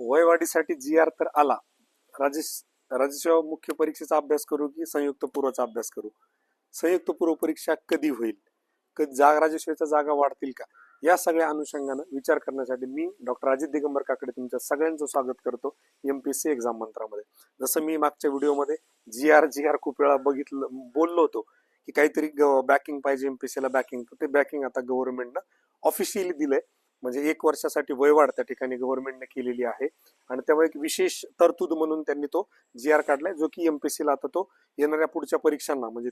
वयवाढीसाठी जी R तर आला. राजेश राज्यसेवा मुख्य परीक्षेचा अभ्यास करू की संयुक्त पूर्वचा अभ्यास करू? संयुक्त पूर्व परीक्षा कधी होईल? कधी जाग राज्यसेवेच्या जागा वाढतील का? या सगळ्या अनुषंगानं विचार करण्यासाठी मी डॉक्टर अजित दिगंबर काकडे तुमच्या सगळ्यांचं स्वागत करतो M P S C exam मंत्रामध्ये. जसं मी मागच्या व्हिडिओमध्ये जी आर जी आर खूप वेळा बघितलं बोललो होतो की काहीतरी बॅकिंग पाहिजे एमपीएससीला बॅकिंग तर ते बॅकिंग आता गव्हर्नमेंटनं ऑफिशियली दिलंय. म्हणजे एक वर्षासाठी वयवाढ त्या ठिकाणी गव्हर्नमेंटने केलेली आहे. आणि त्यामुळे एक विशेष तरतूद म्हणून त्यांनी तो जी आर काढलाय जो की एमपीएससीला आता तो येणाऱ्या पुढच्या परीक्षांना म्हणजे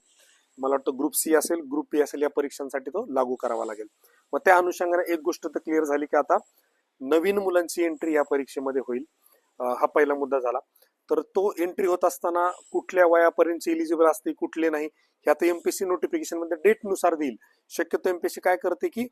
मला वाटतं ग्रुप सी असेल ग्रुप बी असेल या परीक्षांसाठी तो लागू करावा लागेल. मग त्या अनुषंगाने एक गोष्ट तर क्लिअर झाली की आता नवीन मुलांची एंट्री या परीक्षेमध्ये होईल. हा पहिला मुद्दा झाला. तर तो एंट्री होत असताना कुठल्या वयापर्यंत इलिजिबल असते कुठले नाही हे आता एमपीएससी नोटिफिकेशनमध्ये डेटनुसार देईल. शक्यतो एमपीएससी काय करते की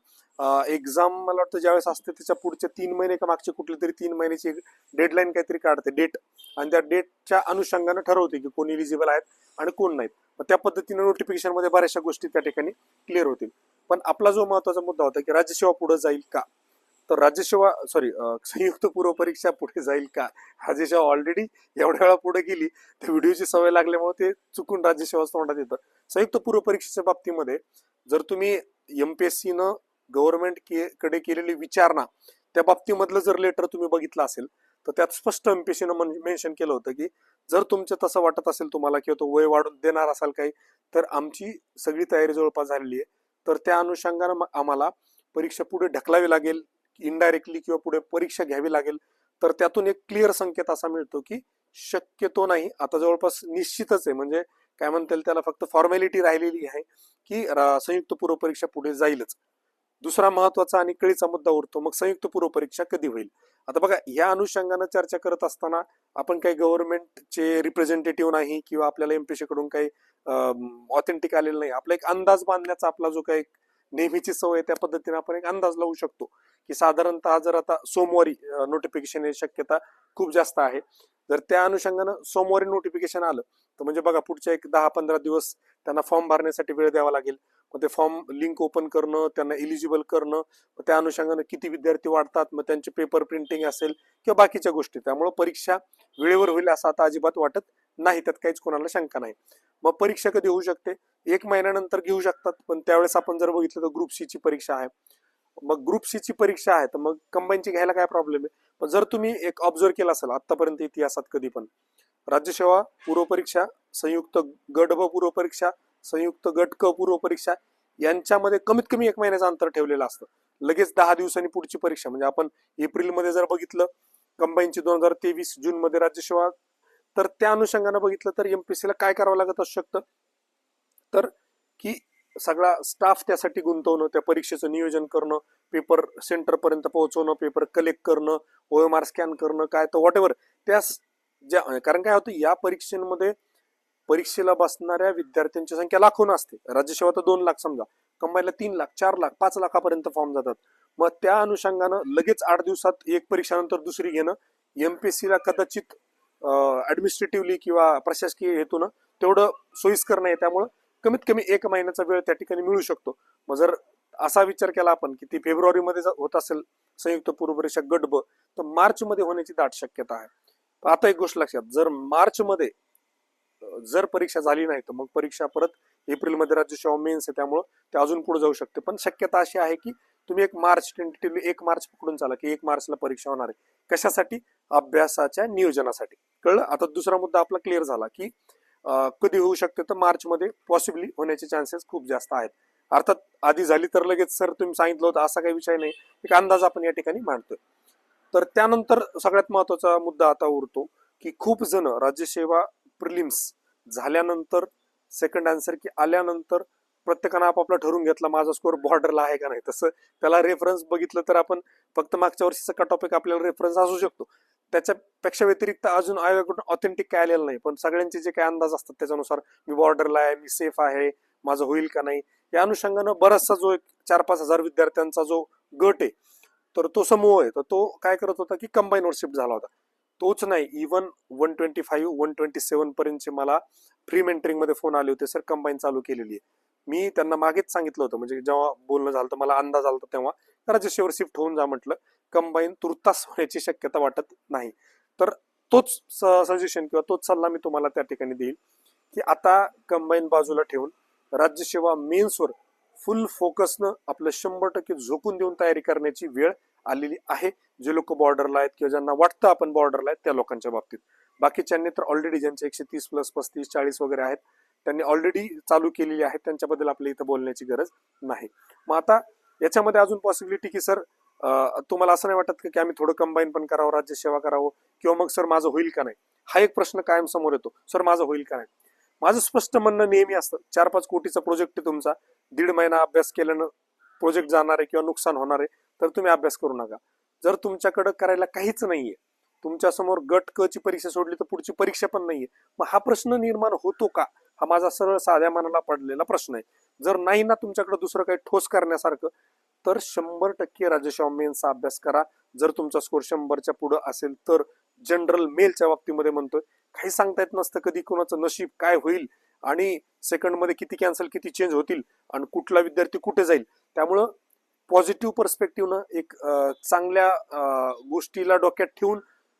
एक्झाम मला वाटतं ज्यावेळेस असते त्याच्या पुढच्या तीन महिने का मागचे कुठले तरी तीन महिन्याची डेडलाईन काहीतरी काढते डेट आणि त्या डेटच्या अनुषंगानं ठरवते की कोण इलिजिबल आहेत आणि कोण नाहीत. मग त्या पद्धतीने नोटिफिकेशनमध्ये बऱ्याचशा गोष्टी त्या ठिकाणी क्लिअर होतील. पण आपला जो महत्त्वाचा मुद्दा होता की राज्यसेवा पुढे जाईल का? तर राज्यसेवा सॉरी संयुक्त पूर्व परीक्षा पुढे जाईल का? राज्यसेवा ऑलरेडी एवढ्या वेळा पुढे गेली तर व्हिडिओची सवय लागल्यामुळे ते चुकून राज्यसेवा तोंडात येतं. संयुक्त पूर्व परीक्षेच्या बाबतीमध्ये जर तुम्ही यम पी एस न गव्हर्नमेंटकडे केलेली विचारणा त्या बाबतीमधलं जर लेटर तुम्ही बघितलं असेल तर त्यात स्पष्ट एम एमपीएससी सीनं मेन्शन केलं होतं की जर तुमचं तसं वाटत असेल तुम्हाला किंवा तो वय वाढून देणार असाल काही तर आमची सगळी तयारी जवळपास झालेली आहे. तर त्या अनुषंगानं आम्हाला परीक्षा पुढे ढकलावी लागेल. इनडायरेक्टली किंवा पुढे परीक्षा घ्यावी लागेल तर त्यातून एक क्लिअर संकेत असा मिळतो की शक्यतो नाही. आता जवळपास निश्चितच आहे. म्हणजे काय म्हणता येईल त्याला फक्त फॉर्मॅलिटी राहिलेली आहे की संयुक्त पूर्व परीक्षा पुढे जाईलच. दुसरा महत्त्वाचा आणि कळीचा मुद्दा उरतो मग संयुक्त पूर्व परीक्षा कधी होईल? आता बघा या अनुषंगानं चर्चा करत असताना आपण काही गव्हर्नमेंटचे रिप्रेझेंटेटिव्ह नाही किंवा आपल्याला एमपीसी कडून काही ऑथेंटिक आलेलं नाही. आपला एक अंदाज बांधण्याचा आपला जो काही नेहमीची सवय त्या पद्धतीने आपण एक अंदाज लावू शकतो की साधारणतः जर आता सोमवारी नोटिफिकेशन येण्याची शक्यता खूप जास्त आहे. जर त्या अनुषंगानं सोमवारी नोटिफिकेशन आलं तर म्हणजे बघा पुढच्या एक दहा पंधरा दिवस त्यांना फॉर्म भरण्यासाठी वेळ द्यावा लागेल. मग ते फॉर्म लिंक ओपन करणं त्यांना इलिजिबल करणं मग त्या अनुषंगानं किती विद्यार्थी वाढतात मग त्यांचे पेपर प्रिंटिंग असेल किंवा बाकीच्या गोष्टी. त्यामुळे परीक्षा वेळेवर होईल असं आता अजिबात वाटत नाही त्यात काहीच कोणाला शंका नाही. मग परीक्षा कधी होऊ शकते? एक महिन्यानंतर घेऊ शकतात पण त्यावेळेस आपण जर बघितलं तर ग्रुप सी ची परीक्षा आहे. मग ग्रुप सी ची परीक्षा आहे तर मग कंबाईनची घ्यायला काय प्रॉब्लेम आहे? पण जर तुम्ही एक ऑब्झर्व केला असेल आतापर्यंत इतिहासात कधी पण राज्यसेवा पूर्व परीक्षा संयुक्त गट ब पूर्व परीक्षा संयुक्त गट क पूर्व परीक्षा यांच्यामध्ये कमीत कमी एक महिन्याचं अंतर ठेवलेलं असतं. लगेच दहा दिवसांनी पुढची परीक्षा म्हणजे आपण एप्रिलमध्ये जर बघितलं कंबाईनची दोन हजार तेवीस जून मध्ये राज्यसेवा तर त्या अनुषंगानं बघितलं तर एमपीसीला काय करावं लागत असू शकतं? तर की सगळा स्टाफ त्यासाठी गुंतवणं त्या परीक्षेचं नियोजन करणं पेपर सेंटरपर्यंत पोहोचवणं पेपर कलेक्ट करणं ओ एम आर स्कॅन करणं काय तर व्हॉट एव्हर त्या ज्या कारण काय होतं या परीक्षेमध्ये परीक्षेला बसणाऱ्या विद्यार्थ्यांची संख्या लाखोन असते. राज्यसेवा तर दोन लाख समजा. कंबाईनला तीन लाख चार लाख पाच लाखापर्यंत फॉर्म जातात. मग त्या अनुषंगानं लगेच आठ दिवसात एक परीक्षानंतर दुसरी घेणं. एमपीएससीला कदाचित ऍडमिनिस्ट्रेटिव्हली किंवा प्रशासकीय हेतून तेवढं सोयीस्कर नाही त्यामुळं कमीत कमी एक महिन्याचा वेळ त्या ठिकाणी मिळू शकतो. मग जर असा विचार केला आपण की ती फेब्रुवारीमध्ये जर होत असेल संयुक्त पूर्व परीक्षा गट ब तर मार्च मध्ये होण्याची दाट शक्यता आहे. आता एक गोष्ट लक्षात जर मार्च मध्ये जर परीक्षा झाली नाही तर मग परीक्षा परत एप्रिलमध्ये राज्यसेवा मेन्स आहे त्यामुळं ते अजून पुढे जाऊ शकते. पण शक्यता अशी आहे की तुम्ही एक मार्च टेंटेटिव्हली एक मार्च पकडून चाला की एक मार्चला परीक्षा होणार आहे. कशासाठी? अभ्यासाच्या नियोजनासाठी. कळलं? आता दुसरा मुद्दा आपला क्लिअर झाला की कधी होऊ शकते तर मार्च मध्ये पॉसिबली होण्याचे चान्सेस खूप जास्त आहेत. अर्थात आधी झाली तर लगेच सर तुम्ही सांगितलं होतं असा काही विषय नाही. एक अंदाज आपण या ठिकाणी मांडतोय. तर त्यानंतर सगळ्यात महत्त्वाचा मुद्दा आता उरतो की खूप जण राज्यसेवा प्रिलिम्स झाल्यानंतर सेकंड आन्सर की आल्यानंतर प्रत्येकानं आपापला ठरवून घेतला माझा स्कोअर बॉर्डरला आहे का नाही. तसं त्याला रेफरन्स बघितलं तर आपण फक्त मागच्या वर्षीचा कट ऑफ एक आपल्याला रेफरन्स असू शकतो. त्याच्यापेक्षा व्यतिरिक्त अजून आयोगाकडून ऑथेंटिक काय आलेलं नाही. पण सगळ्यांचे जे काही अंदाज असतात त्याच्यानुसार मी बॉर्डरला आहे मी सेफ आहे माझं होईल का नाही या अनुषंगानं बराचसा जो एक चार पाच हजार विद्यार्थ्यांचा जो गट आहे तर तो समूह आहे. तर तो काय करत होता की कंबाईनवर शिफ्ट झाला होता. तोच नाही even one twenty five one twenty seven पर्यंतचे मला फ्री मेंटरिंगमध्ये फोन आले होते सर कंबाईन चालू केलेली आहे. मी त्यांना मागेच सांगितलं होतं म्हणजे जेव्हा बोलणं झालं होतं मला अंदाज आला होता तेव्हा राज्यसेवर शिफ्ट होऊन जा म्हटलं. कंबाईन तुर्तास होण्याची शक्यता वाटत नाही. तर तोच सजेशन किंवा तोच सल्ला मी तुम्हाला त्या ठिकाणी देईल की आता कंबाईन बाजूला ठेवून राज्यसेवा मेन्सवर फुल फोकसनं आपलं शंभर टक्के झोकून देऊन तयारी करण्याची वेळ आलेली आहे. जे लोक बॉर्डरला आहेत किंवा ज्यांना वाटतं आपण बॉर्डरला आहेत त्या लोकांच्या बाबतीत. बाकीच्यांनी तर ऑलरेडी ज्यांचे एकशे तीस प्लस पस्तीस चाळीस वगैरे आहेत त्यांनी ऑलरेडी चालू केलेली आहेत त्यांच्याबद्दल आपल्या इथं बोलण्याची गरज नाही. मग आता याच्यामध्ये अजून पॉसिबिलिटी की सर तुम्हाला असं नाही वाटत की आम्ही थोडं कंबाईन पण करावं राज्यसेवा करावं? किंवा मग सर माझं होईल का नाही? हा एक प्रश्न कायम समोर येतो. सर माझं होईल का नाही? माझं स्पष्ट म्हणणं नेहमी असतं. चार पाच कोटीचा प्रोजेक्ट आहे तुमचा. दीड महिना अभ्यास केल्यानं प्रोजेक्ट जाणार आहे किंवा नुकसान होणार आहे तर तुम्ही अभ्यास करू नका. जर तुमच्याकडे करायला काहीच नाहीये तुमच्यासमोर गट क ची परीक्षा सोडली तर पुढची परीक्षा पण नाहीये मग हा प्रश्न निर्माण होतो का? हा माझा सरळ साध्या मनाला पडलेला प्रश्न आहे. जर नाही ना तुमच्याकडे दुसरं काही ठोस करण्यासारखं तर शंभर टक्के राजसेवा मेन्सचा अभ्यास करा. जर तुमचा स्कोर शंभरच्या पुढं असेल तर जनरल मेलच्या बाबतीमध्ये म्हणतोय. काही सांगता येत नसतं कधी कोणाचं नशीब काय होईल आणि सेकंडमध्ये किती कॅन्सल किती चेंज होतील आणि कुठला विद्यार्थी कुठे जाईल. त्यामुळं पॉझिटिव्ह पर्स्पेक्टिव्हनं एक चांगल्या गोष्टीला डोक्यात ठेवून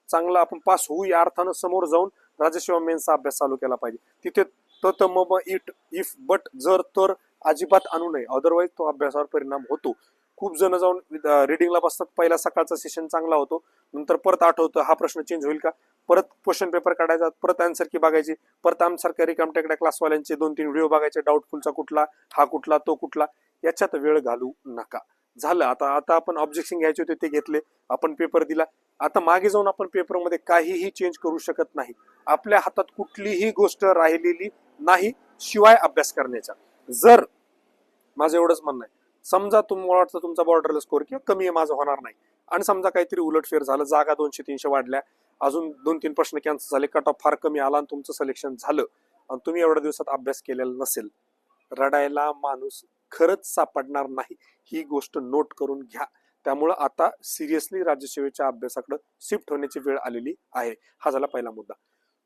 चांगला आपण पास होऊ या अर्थानं समोर जाऊन राजसेवा मेन्सचा अभ्यास चालू केला पाहिजे. तिथे त त म इट इफ बट जर तर अजिबात आणू नये. अदरवाईज तो अभ्यासावर परिणाम होतो. खूप जण जाऊन रिडिंगला बसतात. पहिला सकाळचा सेशन चांगला होतो. नंतर परत आठवतं हा प्रश्न चेंज होईल का? परत क्वेश्चन पेपर काढायचा परत आन्सर की बघायची परत आमसारख्या रिकामटेकड्या क्लासवाल्यांचे दोन तीन व्हिडिओ बघायचे डाऊटफुलचा कुठला हा कुठला तो कुठला याच्यात वेळ घालू नका. झालं. आता आता आपण ऑब्जेक्शन घ्यायचे होते ते घेतले. आपण पेपर दिला. आता मागे जाऊन आपण पेपरमध्ये काहीही चेंज करू शकत नाही. आपल्या हातात कुठलीही गोष्ट राहिलेली नाही शिवाय अभ्यास करण्याचा. जर माझं एवढंच म्हणणं आहे. समजा तुम्हाला वाटतं तुमचा बॉर्डरला स्कोर किंवा कमी आहे माझं होणार नाही. आणि समजा काहीतरी उलटफेर झालं जागा दोनशे तीनशे वाढल्या अजून दोन तीन प्रश्न कॅन्सल झाले कट ऑफ फार कमी आला आणि तुमचं सिलेक्शन झालं आणि तुम्ही एवढ्या दिवसात अभ्यास केलेला नसेल रडायला माणूस खरंच सापडणार नाही ही गोष्ट नोट करून घ्या. त्यामुळं आता सिरियसली राज्यसेवेच्या अभ्यासाकडे शिफ्ट होण्याची वेळ आलेली आहे. हा झाला पहिला मुद्दा.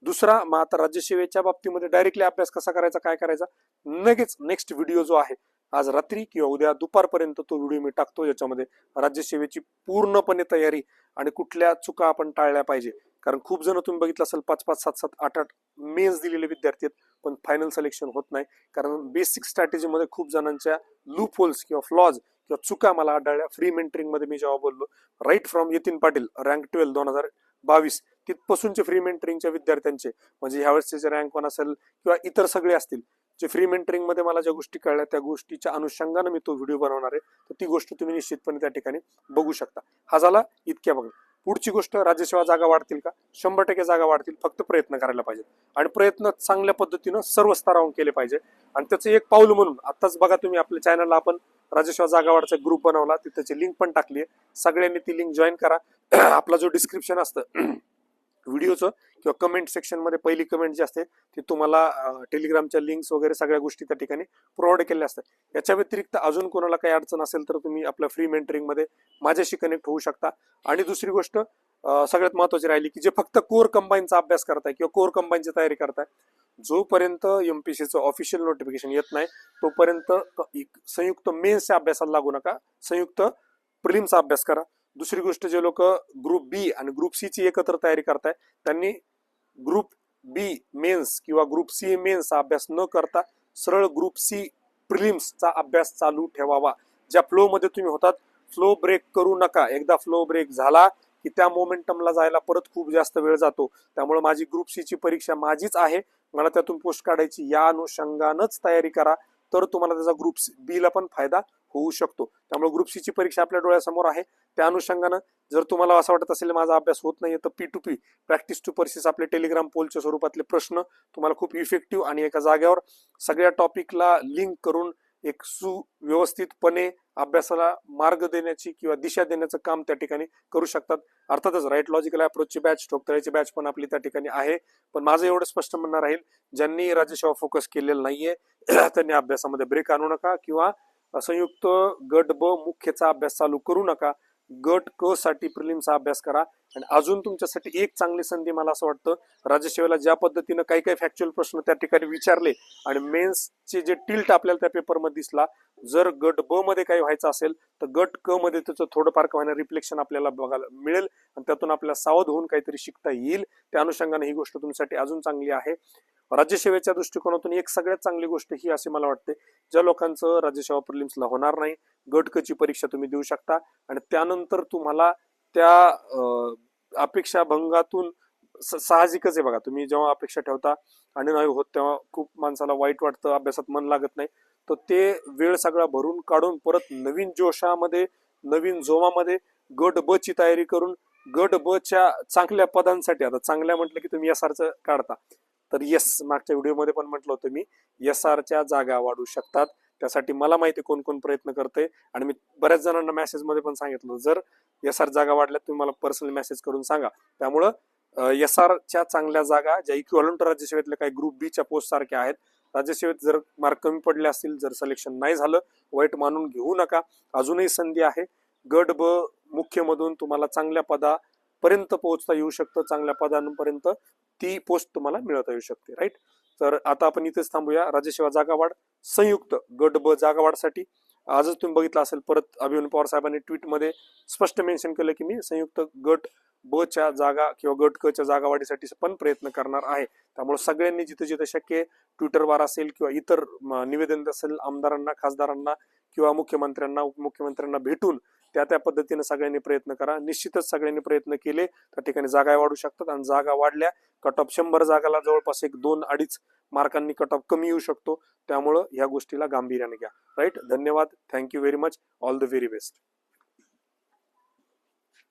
दुसरा मग आता राज्यसेवेच्या बाबतीमध्ये डायरेक्टली अभ्यास कसा करायचा काय करायचा? लगेच नेक्स्ट व्हिडिओ जो आहे आज रात्री किंवा उद्या दुपारपर्यंत तो व्हिडिओ मी टाकतो याच्यामध्ये राज्यसेवेची पूर्णपणे तयारी आणि कुठल्या चुका आपण टाळल्या पाहिजे. कारण खूप जण तुम्ही बघितलं असेल पाच पाच सात सात आठ आठ मेन्स दिलेले विद्यार्थी आहेत पण फायनल सिलेक्शन होत नाही. कारण बेसिक स्ट्रॅटेजीमध्ये खूप जणांच्या लूप होल्स किंवा फ्लॉज किंवा चुका मला आढळल्या. फ्री मेंटरिंगमध्ये मी जेव्हा बोललो right from Yatin Patil rank twelve दोन हजार बावीस तिथपासूनचे फ्री मेंटरिंगच्या विद्यार्थ्यांचे. म्हणजे ह्यावेळेसचे रँक वन असेल किंवा इतर सगळे असतील जे फ्री मेंटरिंगमध्ये मला ज्या गोष्टी कळल्या त्या गोष्टीच्या अनुषंगानं मी तो व्हिडिओ बनवणार आहे. तर ती गोष्ट तुम्ही निश्चितपणे त्या ठिकाणी बघू शकता. हा झाला इतक्या बघा. पुढची गोष्ट राज्यसेवा जागा वाढतील का? शंभर टक्के जागा वाढतील फक्त प्रयत्न करायला पाहिजे. आणि प्रयत्न चांगल्या पद्धतीनं सर्व स्तरावरून केले पाहिजे. आणि त्याचं एक पाऊल म्हणून आताच बघा तुम्ही आपल्या चॅनलला आपण राजेशिवाय जागावाडचा ग्रुप बनवला तिथं लिंक पण टाकली आहे. सगळ्यांनी ती लिंक जॉईन करा. आपला जो डिस्क्रिप्शन असतं व्हिडिओचं किंवा कमेंट सेक्शनमध्ये पहिली कमेंट जी असते ती तुम्हाला टेलिग्रामच्या लिंक्स वगैरे सगळ्या गोष्टी त्या ठिकाणी प्रोव्हाइड केल्या असतात. याच्या व्यतिरिक्त अजून कोणाला काही अडचण असेल तर तुम्ही आपल्या फ्री मेंटरिंगमध्ये माझ्याशी कनेक्ट होऊ शकता. आणि दुसरी गोष्ट सगळ्यात महत्वाची राहिली की जे फक्त कोर कंबाईनचा अभ्यास करताय किंवा कोर कंबाईनची तयारी करताय जोपर्यंत एमपीसीचं ऑफिशियल नोटिफिकेशन येत नाही तोपर्यंत एक संयुक्त मेन्सच्या अभ्यासाला लागू नका. संयुक्त प्रिलिमचा अभ्यास करा. दुसरी गोष्ट जे लोक ग्रुप बी आणि ग्रुप सी ची एकत्र तयारी करताय त्यांनी ग्रुप बी मेन्स किंवा ग्रुप सी मेन्सचा अभ्यास न करता सरळ ग्रुप सी प्रिलिम्सचा अभ्यास चालू ठेवावा. ज्या फ्लो मध्ये तुम्ही होतात फ्लो ब्रेक करू नका. एकदा फ्लो ब्रेक झाला की त्या मोमेंटमला जायला परत खूप जास्त वेळ जातो. त्यामुळे माझी ग्रुप सी ची परीक्षा माझीच आहे. मला त्यातून पोस्ट काढायची या अनुषंगानच तयारी करा. तर तुम्हाला त्याचा ग्रुप बी ला पण फायदा होऊ शकतो. त्यामुळे ग्रुप सीची परीक्षा आपल्या डोळ्यासमोर आहे. त्या अनुषंगानं जर तुम्हाला असं वाटत असेल माझा अभ्यास होत नाही तर P to P practice to persist आपले टेलिग्राम पोलच्या स्वरूपातले प्रश्न तुम्हाला खूप इफेक्टिव्ह आणि एका जाग्यावर सगळ्या टॉपिकला लिंक करून एक सुव्यवस्थितपणे अभ्यासाला मार्ग देण्याची किंवा दिशा देण्याचं काम त्या ठिकाणी करू शकतात. अर्थातच राईट लॉजिकल अप्रोचची बॅच ठोकतळ्याची बॅच पण आपली त्या ठिकाणी आहे. पण माझं एवढं स्पष्ट म्हणणं राहील ज्यांनी राज्यसेवा फोकस केलेलं नाहीये त्यांनी अभ्यासामध्ये ब्रेक आणू नका किंवा संयुक्त गट ब मुख्यचा अभ्यास चालू करू नका. गट क साठी प्रिलिमचा अभ्यास करा. आणि अजून तुमच्यासाठी एक चांगली संधी मला असं वाटतं राज्यसेवेला ज्या पद्धतीनं काही काही फॅक्च्युअल प्रश्न त्या ठिकाणी विचारले आणि मेन्सचे जे टिल्ट आपल्याला त्या पेपरमध्ये दिसला जर गट ब मध्ये काही व्हायचं असेल तर गट क मध्ये त्याचं थोडंफार का होईना रिफ्लेक्शन आपल्याला बघायला मिळेल. आणि त्यातून आपल्याला सावध होऊन काहीतरी शिकता येईल. त्या अनुषंगाने ही गोष्ट तुमच्यासाठी अजून चांगली आहे. राज्यसेवेच्या दृष्टिकोनातून एक सगळ्यात चांगली गोष्ट ही अशी मला वाटते ज्या लोकांचं राज्यसेवा प्रिलिम्सला होणार नाही गटकची परीक्षा तुम्ही देऊ शकता आणि त्यानंतर तुम्हाला त्या अपेक्षा भंगातून स- साहजिकच आहे बघा तुम्ही जेव्हा अपेक्षा ठेवता आणि नाही होत तेव्हा खूप माणसाला वाईट वाटतं अभ्यासात मन लागत नाही तर ते वेळ सगळा भरून काढून परत नवीन जोशामध्ये नवीन जोमामध्ये गट ब ची तयारी करून गट ब च्या चांगल्या पदांसाठी आता चांगल्या म्हटलं की तुम्ही या च काढता. तर येस मागच्या व्हिडिओमध्ये पण म्हटलं होतं मी एस आरच्या जागा वाढू शकतात. त्यासाठी मला माहिती कोण कोण प्रयत्न करते आणि मी बऱ्याच जणांना मेसेजमध्ये पण सांगितलं जर एस आर जागा वाढल्या तुम्ही मला पर्सनल मेसेज करून सांगा. त्यामुळं एस आरच्या चांगल्या जागा ज्या इक्वलंट राज्यसेवेतल्या काही ग्रुप बी च्या पोस्ट सारख्या आहेत राज्यसेवेत जर मार्क कमी पडले असतील जर सिलेक्शन नाही झालं वाईट मानून घेऊ नका. अजूनही संधी आहे. गट ब मुख्यमधून तुम्हाला चांगल्या पदापर्यंत पोहोचता येऊ शकतं चांगल्या पदांपर्यंत. ती पोस्ट तुम्हाला मिळवता येऊ शकते राईट तर आता आपण इथेच थांबूया. राज्यसेवा जागावाड संयुक्त गट ब जागावाडसाठी आजच तुम्ही बघितलं असेल परत अभिमन पवार साहेबांनी ट्विटमध्ये स्पष्ट मेन्शन केलं की मी संयुक्त गट ब च्या जागा किंवा गट क च्या जागा वाढीसाठी पण प्रयत्न करणार आहे. त्यामुळे सगळ्यांनी जिथे जिथे शक्य ट्विटरवर असेल किंवा इतर निवेदन असेल आमदारांना खासदारांना किंवा मुख्यमंत्र्यांना उपमुख्यमंत्र्यांना भेटून त्या त्या पद्धतीने सगळ्यांनी प्रयत्न करा. निश्चितच सगळ्यांनी प्रयत्न केले त्या ठिकाणी जागा वाढू शकतात आणि जागा वाढल्या कट ऑफ शंभर जागाला जवळपास एक दोन अडीच मार्कांनी कट ऑफ कमी येऊ शकतो. त्यामुळं या गोष्टीला गांभीर्याने घ्या. राईट धन्यवाद. Thank you very much all the very best